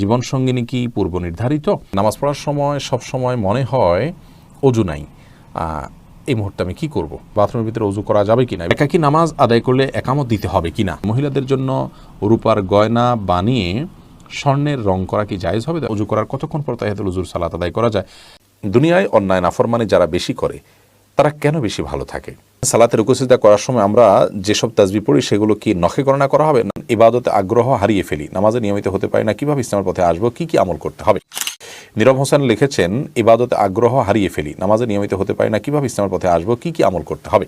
জীবন সঙ্গিনী কি পূর্ব নির্ধারিত? নামাজ পড়ার সময় সব সময় মনে হয় অজু নাই। এই মুহূর্তে আমি কি করব? বাথরুমের ভিতরে অজু করা যাবে কিনা? একাকি নামাজ আদায় করলে একামত দিতে হবে কিনা? মহিলাদের জন্য রূপার গয়না বানিয়ে স্বর্ণের রং করা কি জায়েজ হবে? অজু করার কতক্ষণ পর তাহিয়াতুল উজুর সালাত আদায় করা যায়? দুনিয়ায় অন্যায় নাফরমানি যারা বেশি করে, তারা কেন বেশি ভালো থাকে? সালাতের উপস্থিতা করার সময় আমরা যেসব তাজবি পড়ি, সেগুলো কি নখে গণনা করা হবে? ইবাদতে আগ্রহ হারিয়ে ফেলি। নামাজে নিয়মিত হতে পারি না, কীভাবে ইসলামের পথে আসব? কি কি আমল করতে হবে? নীরব হোসেন লিখেছেন, ইবাদতে আগ্রহ হারিয়ে ফেলি। নামাজে নিয়মিত হতে পারি না, কীভাবে ইসলামের পথে আসব? কি কি আমল করতে হবে?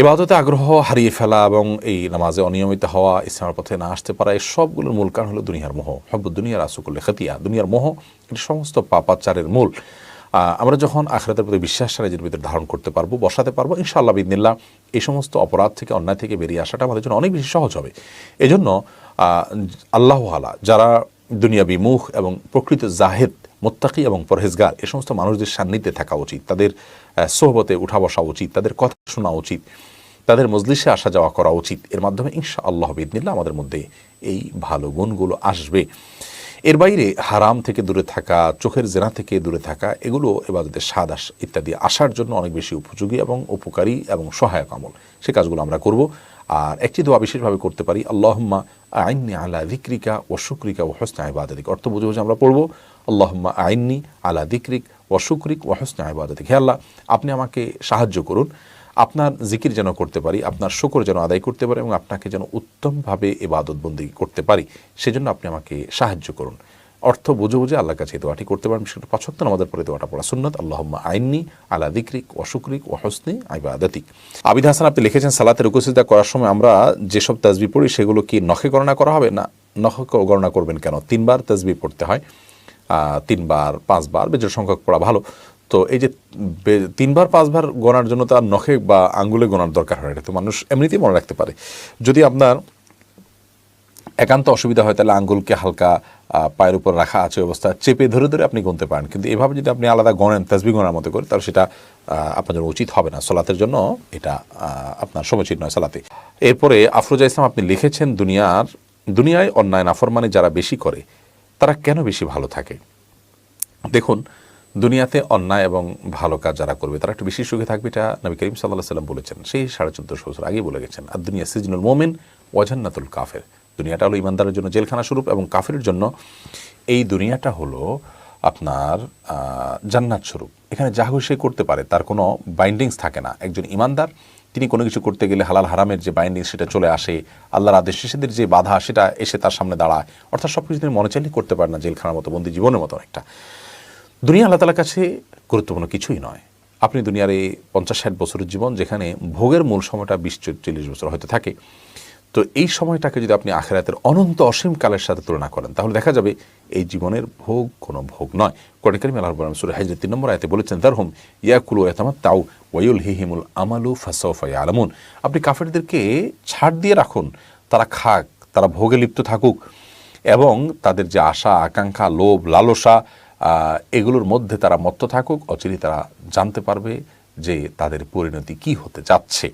এবাদতে আগ্রহ হারিয়ে ফেলা এবং এই নামাজে অনিয়মিত হওয়া, ইসলামের পথে না আসতে পারা, এই সবগুলোর মূল কারণ হলো দুনিয়ার মোহ। হব্বু দুনিয়ার আসুকুল্লে খতিয়া। দুনিয়ার মোহ এটি সমস্ত পাপাচারের মূল। আমরা যখন আখরাতের প্রতি বিশ্বাস নিজের ভিতরে ধারণ করতে পারব, বসাতে পারব, ইনশাআল্লাহ বিদিনিল্লাহ এই সমস্ত অপরাধ থেকে, অন্যায় থেকে বেরিয়ে আসাটা আমাদের জন্য অনেক বেশি সহজ হবে। এজন্য আল্লাহ আলা, যারা দুনিয়া বিমুখ এবং প্রকৃত জাহেদ, মোত্তাকি এবং পরহেজগার, এ সমস্ত মানুষদের সান্নিধ্যে থাকা উচিত। তাদের সোহবতে উঠা বসা উচিত, তাদের কথা শোনা উচিত, তাদের মজলিসে আসা যাওয়া করা উচিত। এর মাধ্যমে ইনশা আল্লাহ বিদিনিল্লাহ আমাদের মধ্যে এই ভালো গুণগুলো আসবে। এর বাইরে হারাম থেকে দূরে থাকা, চোখের জেনা থেকে দূরে থাকা, এগুলো এবাদতের স্বাদ আস, ইত্যাদি আসার জন্য অনেক বেশি উপযোগী এবং উপকারী এবং সহায়ক আমল। সে কাজগুলো আমরা করব। আর একটি দোয়া বিশেষভাবে করতে পারি, আল্লাহম্মা আইননি আলা দিক্রিকা ও শুক্রিকা ও হসনা ইবাদাতিক। অর্থ বুঝে বুঝে আমরা পড়ব, আল্লাহম্মা আইননি আলা দিক্রিক ও শুক্রিক ও হসনা ইবাদাতিক। হে আল্লাহ, আপনি আমাকে সাহায্য করুন। আপনার জিকির যেন করতে পারি, আপনার শুকর যেন আদায় করতে পারি এবং আপনাকে যেন উত্তমভাবে এবাদত বন্দি করতে পারি, সেজন্য আপনি আমাকে সাহায্য করুন। অর্থ বুঝে বুঝে আল্লাহর কাছে দোয়াটি করতে পারেন। করে পঁচাত্তর আমাদের পরে দোয়াটা পড়া সুন্নত। আল্লাহম্মা আইননি আলা দিক্রিক অশুক্রিক ও হসনি আইবাদাতিক আবিদ হাসান, আপনি লিখেছেন, সালাতের উপস্থিতা করার সময় আমরা যেসব তাজবি পড়ি সেগুলো কি নখে গণনা করা হবে? না, নখে গণনা করবেন কেন? তিনবার তাজবি পড়তে হয়। তিনবার, পাঁচবার বেজোর সংখ্যক পড়া ভালো। তো এই যে তিনবার, পাঁচবার গোনার জন্য তার নখে বা আঙ্গুলে গোনার দরকার হয় এটা তো মানুষ এমনিতেই মনে রাখতে পারে। যদি আপনার একান্ত অসুবিধা হয়, তাহলে আঙ্গুলকে হালকা পায়ের উপর রাখা আছে অবস্থা, চেপে ধরে ধরে আপনি গুনতে পারেন। কিন্তু এভাবে যদি আপনি আলাদা গণেন তাসবি গণার মতো করে, তাহলে সেটা আপনার জন্য উচিত হবে না। সলাতের জন্য এটা আপনার সমীচীন নয় সালাতে। এরপরে আফরোজা ইসলাম আপনি লিখেছেন, দুনিয়ার, দুনিয়ায় অন্যায় নাফরমানি যারা বেশি করে, তারা কেন বেশি ভালো থাকে? দেখুন দুনিয়াতে অন্যায় এবং ভালো কাজ যারা করবে, তারা একটু বেশি সুখে থাকবে। এটা নবী করিম সাল্লাহ সাল্লাম বলেছেন। সেই সাড়ে চোদ্দশো বছর আগেই বলে গেছেন আর দুনিয়া সিজনুল মোমেন ওয়াজান্নাতুল কাফের। দুনিয়াটা হলো ইমানদারের জন্য জেলখানা স্বরূপ এবং কাফের জন্য এই দুনিয়াটা হলো আপনার জান্নাত স্বরূপ। এখানে যা সে করতে পারে, তার কোনো বাইন্ডিংস থাকে না। একজন ইমানদার তিনি কোনো কিছু করতে গেলে হালাল হারামের যে বাইন্ডিংস সেটা চলে আসে, আল্লাহর আদেশ নিষেধের যে বাধা সেটা এসে তার সামনে দাঁড়ায়। অর্থাৎ সব কিছু তিনি মনে চাইলে করতে পারে না, জেলখানার মতো, বন্দি জীবনের মতো একটা দুনিয়া আল্লাহ তালার কাছে গুরুত্বপূর্ণ কিছুই নয়। আপনি দুনিয়ার এই পঞ্চাশ ষাট বছরের জীবন যেখানে ভোগের মূল সময়টা বিশ, চল্লিশ বছর হয়তো থাকে, তো এই সময়টাকে যদি আপনি আখেরাতের অনন্ত অসীম কালের সাথে তুলনা করেন, তাহলে দেখা যাবে এই জীবনের ভোগ কোনো ভোগ নয়। কোরআন কারিম আল্লাহ আলামিন সূরা তিন নম্বর আয়াতে বলেছেন, দারহুম ইয়াকুলু ইয়াতামাত তাও ওয়ায়ুল হিহিমুল আমালু ফাসাউফা ইয়ালামুন। আপনি কাফেরদেরকে ছাড় দিয়ে রাখুন, তারা খাক, তারা ভোগে লিপ্ত থাকুক, এবং তাদের যে আশা, আকাঙ্ক্ষা, লোভ, লালসা এগুলোর মধ্যে তারা মত্ত থাকুক, অচিরেই তারা জানতে পারবে যে তাদের পরিণতি কি হতে যাচ্ছে।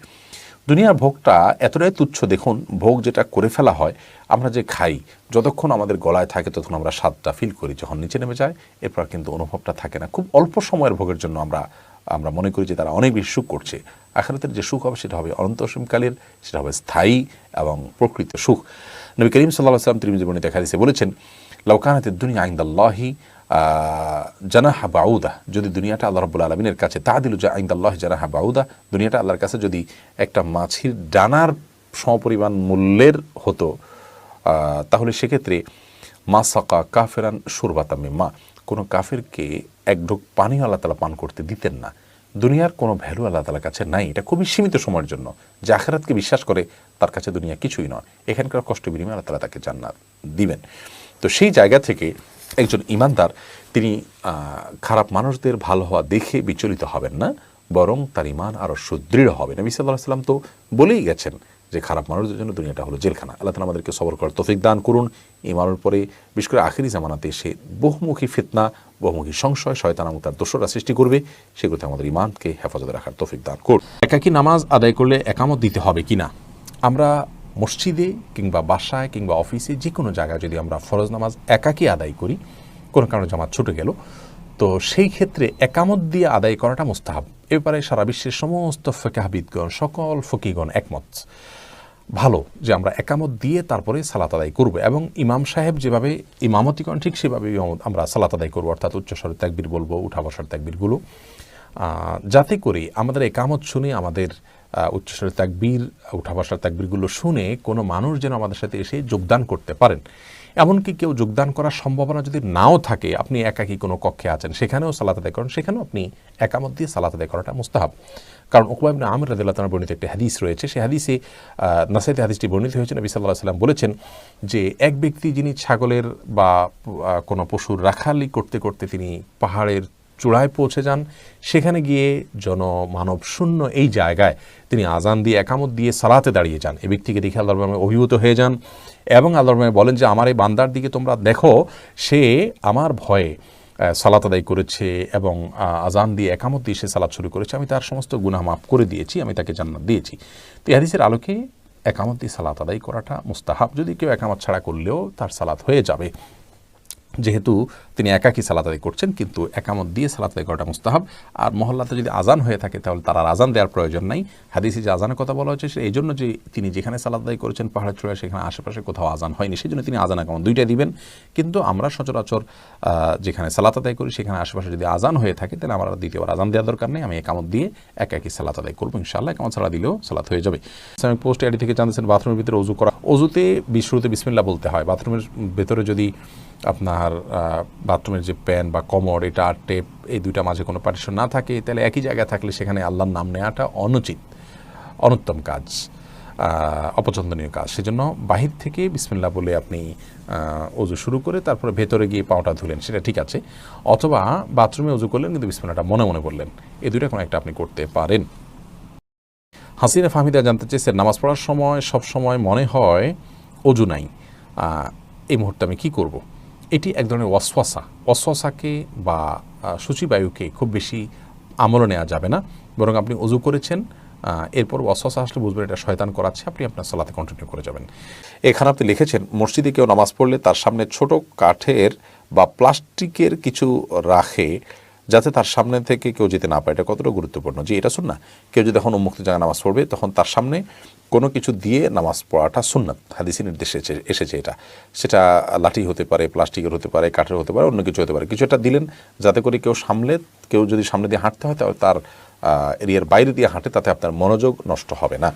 দুনিয়ার ভোগটা এতটাই তুচ্ছ, দেখুন, ভোগ যেটা করে ফেলা হয়, আমরা যে খাই, যতক্ষণ আমাদের গলায় থাকে ততক্ষণ আমরা স্বাদটা ফিল করি, যখন নিচে নেমে যায়, এরপর কিন্তু অনুভবটা থাকে না। খুব অল্প সময়ের ভোগের জন্য আমরা আমরা মনে করি যে তারা অনেক বেশি সুখ করছে। আখেরাতের যে সুখ হবে সেটা হবে অনন্ত অসীমকালের, সেটা হবে স্থায়ী এবং প্রকৃত সুখ। নবী করিম সাল্লাহ সাল্লাম জীবনে দেখা দিয়েছে বলেছেন লৌকানাতের দুনিয়া আইন্দাল্লাহি জানাহা বাউদা, যদি দুনিয়াটা আল্লাহ রব্বুল আলমিনের কাছে তা দিল যে আইন্দাল্লাহ জানাহা বাউদা, দুনিয়াটা আল্লাহর কাছে যদি একটা মাছির ডানার সমপরিমাণ মূল্যের হতো তাহলে সেক্ষেত্রে মা সাকা কাফেরান সুরবাতামে মা কোনো কাফেরকে এক ঢোক পানি আল্লাহ তালা পান করতে দিতেন না। দুনিয়ার কোনো ভ্যালু আল্লাহ তালার কাছে নাই, এটা খুবই সীমিত সময়ের জন্য। যে আখেরাতকে বিশ্বাস করে, তার কাছে দুনিয়া কিছুই নয়। এখানকার কষ্ট বিনিময়ে আল্লাহ তালা তাকে জান্নাত দিবেন। তো সেই জায়গা থেকে একজন ইমানদার, তিনি খারাপ মানুষদের ভালো হওয়া দেখে বিচলিত হবেন না, বরং তার ইমান আরও সুদৃঢ় হবে। নবী সাল্লাহ সাল্লাম তো বলেই গেছেন যে খারাপ মানুষদের জন্য দুনিয়াটা হলো জেলখানা। আল্লাহ তালা আমাদেরকে সবর করার তফিক দান করুন। ইমানের পরে বিশেষ করে আখিরি জামানাতে এসে বহুমুখী ফিতনা, বহুমুখী সংশয় শয়তান এবং তার দোষরা সৃষ্টি করবে সেগুলোতে আমাদের ইমানকে হেফাজতে রাখার তৌফিক দান করুন। একাকি নামাজ আদায় করলে একামত দিতে হবে কিনা? আমরা মসজিদে কিংবা বাসায় কিংবা অফিসে যে কোনো জায়গায় যদি আমরা ফরজ নামাজ একাকী আদায় করি কোনো কারণে জামাত ছুটে গেল তো সেই ক্ষেত্রে একামত দিয়ে আদায় করাটা মুস্তাহাব। এ ব্যাপারে সারা বিশ্বের সমস্ত ফেকাহাবিদগণ সকল ফকিগণ একমত। ভালো যে আমরা একামত দিয়ে তারপরে সালাত আদায় করব এবং ইমাম সাহেব যেভাবে ইমামতি করেন ঠিক সেভাবে আমরা সালাত আদায় করব অর্থাৎ উচ্চস্বরের ত্যাকবির বলব উঠা বসার ত্যাকবিরগুলো আহ, যাতে করে আমাদের একামত শুনে আমাদের উচ্চস্বরের তাকবীর উঠা বসার তাকবীরগুলো শুনে কোনো মানুষ যেন আমাদের সাথে এসে যোগদান করতে পারেন। এমনকি কেউ যোগদান করার সম্ভাবনা যদি নাও থাকে, আপনি একাকী কোনো কক্ষে আছেন, সেখানেও সালাত আদায় করেন, সেখানেও আপনি একামত দিয়ে সালাত আদায় করাটা মুস্তাহাব। কারণ ওকুবা ইবনে আমির রাদিল্লাহ তাআলা বর্ণিত একটি হাদিস রয়েছে সেই হাদিসে নাসাইতে হাদিসটি বর্ণিত হয়েছে, নবী সাল্লাহ সাল্লাম বলেছেন যে, এক ব্যক্তি যিনি ছাগলের বা কোনো পশুর রাখালি করতে করতে তিনি পাহাড়ের চূড়ায় পৌঁছে যান। সেখানে গিয়ে জনমানব শূন্য এই জায়গায় তিনি আজান দিয়ে একামত দিয়ে সালাতে দাঁড়িয়ে যান। এই ব্যক্তিকে দেখে আল্লাহ রহমান অভিভূত হয়ে যান এবং আল্লাহ রহমান বলেন যে, আমার এই বান্দার দিকে তোমরা দেখো, সে আমার ভয়ে সালাত আদায় করেছে এবং আজান দিয়ে একামত দিয়ে সে সালাত শুরু করেছে। আমি তার সমস্ত গুনাহ মাফ করে দিয়েছি, আমি তাকে জান্নাত দিয়েছি। তো এই হাদিসের আলোকে একামত দিয়ে সালাত আদায় করাটা মুস্তাহাব। যদি কেউ একামত ছাড়া করলেও তার সালাত হয়ে যাবে। যেহেতু তিনি একাকী সালাত আদায় করছেন, কিন্তু একামত দিয়ে সালাত আদায় করাটা মুস্তাহাব। আর মহল্লাতে যদি আজান হয়ে থাকে, তাহলে তার আর আজান দেওয়ার প্রয়োজন নাই। হাদিসে যে আজানের কথা বলা হয়েছে সে এই জন্য যে তিনি যেখানে সালাত আদায় করেছেন পাহাড়ের চূড়ায়, সেখানে আশেপাশে কোথাও আজান হয়নি। সেই জন্য তিনি আজান একামত দুইটাই দিবেন। কিন্তু আমরা সচরাচর যেখানে সালাত আদায় করি, সেখানে আশেপাশে যদি আজান হয়ে থাকে, তাহলে আমার দ্বিতীয়বার আজান দেওয়ার দরকার নেই। আমি একামত দিয়ে একাকী সালাত আদায় করব, ইনশাআল্লাহ। একামত সালা দিলেও সালাত হয়ে যাবে। ইসলামিক পোস্ট আইডি থেকে জানতেছেন, বাথরুমের ভিতরে অজু করা অজুতে বিশুরুতে বিসমিল্লা বলতে হয়। বাথরুমের ভেতরে যদি আপনার বাথরুমের যে প্যান বা কমর এটা আর টেপ, এই দুইটা মাঝে কোনো পার্টিশন না থাকে, তাহলে একই জায়গায় থাকলে সেখানে আল্লাহর নাম নেওয়াটা অনুচিত, অনুত্তম কাজ অপছন্দনীয় কাজ। সেজন্য বাহির থেকে বিসমিল্লা বলে আপনি অজু শুরু করে তারপরে ভেতরে গিয়ে পাওটা ধুলেন, সেটা ঠিক আছে। অথবা বাথরুমে অজু করলেন, কিন্তু বিসমিল্লাটা মনে মনে বললেন এই দুইটা কোনো একটা আপনি করতে পারেন। হাসিনা ফাহমিদা জানতে চেয়েছেন, নামাজ পড়ার সময় সব সময় মনে হয় অজু নাই। এই মুহূর্তে আমি কি করব। এটি এক ধরনের ওয়াসওয়াসা। ওয়াসওয়াসাকে বা সূচিবায়ুকে খুব বেশি আমলে নেওয়া যাবে না। বরং আপনি অজু করেছেন এরপর ওয়াসওয়াসা আসলে বুঝবেন এটা শয়তান করাচ্ছে, আপনি আপনার সালাতে কন্টিনিউ করে যাবেন। এখানে আপনি লিখেছেন, মসজিদে কেউ নামাজ পড়লে তার সামনে ছোট কাঠের বা প্লাস্টিকের কিছু রাখে যাতে তার সামনে থেকে কেউ যেতে না পারে। এটা কতটা গুরুত্বপূর্ণ? যে এটা শুন না কেউ যদি এখন উন্মুক্ত জায়গায় নামাজ পড়বে, তখন তার সামনে কোনো কিছু দিয়ে নামাজ পড়াটা সুন্নাত হাদিসি নির্দেশে এসেছে এটা। সেটা লাঠি হতে পারে, প্লাস্টিকের হতে পারে, কাঠের হতে পারে, অন্য কিছু হতে পারে। কিছু একটা দিলেন, যাতে করে কেউ সামলে, কেউ যদি সামনে দিয়ে হাঁটতে হয়, তাহলে তার এরিয়ার বাইরে দিয়ে হাঁটে, তাতে আপনার মনোযোগ নষ্ট হবে না।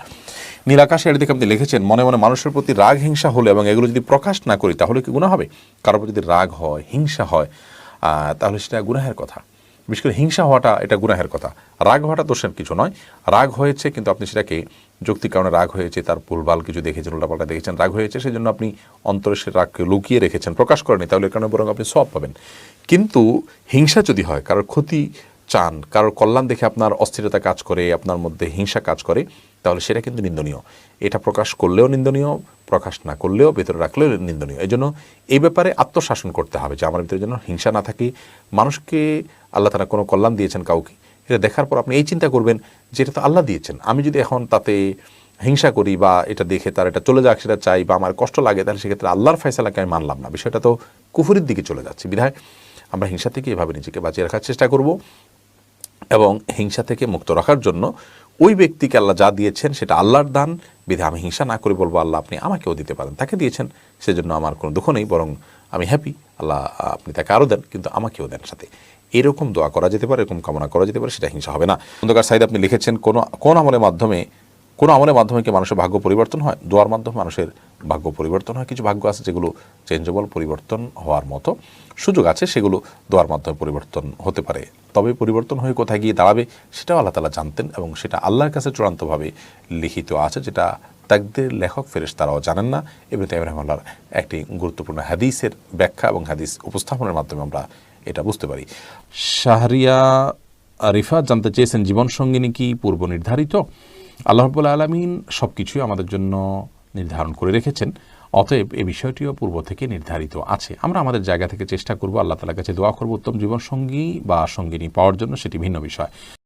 নীলাকাশে এর দিকে আপনি লিখেছেন, মনে মনে মানুষের প্রতি রাগ, হিংসা হলে এবং এগুলো যদি প্রকাশ না করি, তাহলে কি গুণা হবে? কারোর যদি রাগ হয়, হিংসা হয় তাহলে সেটা গুনাহের কথা। বিশেষ করে হিংসা হওয়াটা এটা গুনাহের কথা। রাগ হওয়াটা দোষের কিছু নয়। রাগ হয়েছে কিন্তু আপনি সেটাকে যৌক্তিক কারণে রাগ হয়েছে, তার ভুলভাল কিছু দেখেছেন, উল্টাপাল্টা দেখেছেন, রাগ হয়েছে সেই জন্য আপনি অন্তরে সে রাগকে লুকিয়ে রেখেছেন, প্রকাশ করেনি তাহলে এর কারণে বরং আপনি সব পাবেন। কিন্তু হিংসা যদি হয়, কারোর ক্ষতি চান, কারোর কল্যাণ দেখে আপনার অস্থিরতা কাজ করে, আপনার মধ্যে হিংসা কাজ করে, তাহলে সেটা কিন্তু নিন্দনীয়। এটা প্রকাশ করলেও নিন্দনীয়, প্রকাশ না করলেও ভেতরে রাখলেও নিন্দনীয়। এই জন্য এই ব্যাপারে আত্মশাসন করতে হবে, যে আমার ভিতরে যেন হিংসা না থাকে। মানুষকে আল্লাহ তারা কোনো কল্যাণ দিয়েছেন কাউকে, এটা দেখার পর আপনি এই চিন্তা করবেন যে এটা তো আল্লাহ দিয়েছেন। আমি যদি এখন তাতে হিংসা করি বা এটা দেখে তার এটা চলে যাক, সেটা চাই বা আমার কষ্ট লাগে, তাহলে সেক্ষেত্রে আল্লাহর ফয়সালাকে আমি মানলাম না। বিষয়টা তো কুফুরির দিকে চলে যাচ্ছে। বিধায় আমরা হিংসা থেকে এভাবে নিজেকে বাঁচিয়ে রাখার চেষ্টা করব। এবং হিংসা থেকে মুক্ত রাখার জন্য ওই ব্যক্তিকে আল্লাহ যা দিয়েছেন সেটা আল্লাহর দান। বিধে আমি হিংসা না করে বলব, আল্লাহ আপনি আমাকেও দিতে পারেন। তাকে দিয়েছেন, সেজন্য আমার কোনো দুঃখ নেই, বরং আমি হ্যাপি আল্লাহ আপনি তাকে আরও দেন, কিন্তু আমাকেও দেন সাথে। এরকম দোয়া করা যেতে পারে, এরকম কামনা করা যেতে পারে, সেটা হিংসা হবে না। অন্ধকার সাইদ, আপনি লিখেছেন, কোন কোন আমলের মাধ্যমে কোন আমলের মাধ্যমে কি মানুষের ভাগ্য পরিবর্তন হয়? দোয়ার মাধ্যমে মানুষের ভাগ্য পরিবর্তন হয়? কিছু ভাগ্য আছে যেগুলো চেঞ্জেবল পরিবর্তন হওয়ার মতো সুযোগ আছে, সেগুলো দোয়ার মাধ্যমে পরিবর্তন হতে পারে। তবে পরিবর্তন হয়ে কোথায় গিয়ে দাঁড়াবে, সেটাও আল্লাহ তালা জানতেন এবং সেটা আল্লাহর কাছে চূড়ান্তভাবে লিখিত আছে, যেটা তাকদের লেখক ফেরেশ তারাও জানেন না। এবং তাইম রহমাল্লার একটি গুরুত্বপূর্ণ হাদিসের ব্যাখ্যা এবং হাদিস উপস্থাপনের মাধ্যমে আমরা এটা বুঝতে পারি। শাহরিয়া রিফাত জানতে চেয়েছেন জীবন সঙ্গিনী কি পূর্ব নির্ধারিত আল্লাহ রব্বুল আলমিন সব কিছুই আমাদের জন্য নির্ধারণ করে রেখেছেন। অতএব এ বিষয়টিও পূর্ব থেকে নির্ধারিত আছে। আমরা আমাদের জায়গা থেকে চেষ্টা করব, আল্লাহ তালার কাছে দোয়া করব, উত্তম জীবনসঙ্গী বা সঙ্গিনী পাওয়ার জন্য সেটি ভিন্ন বিষয়।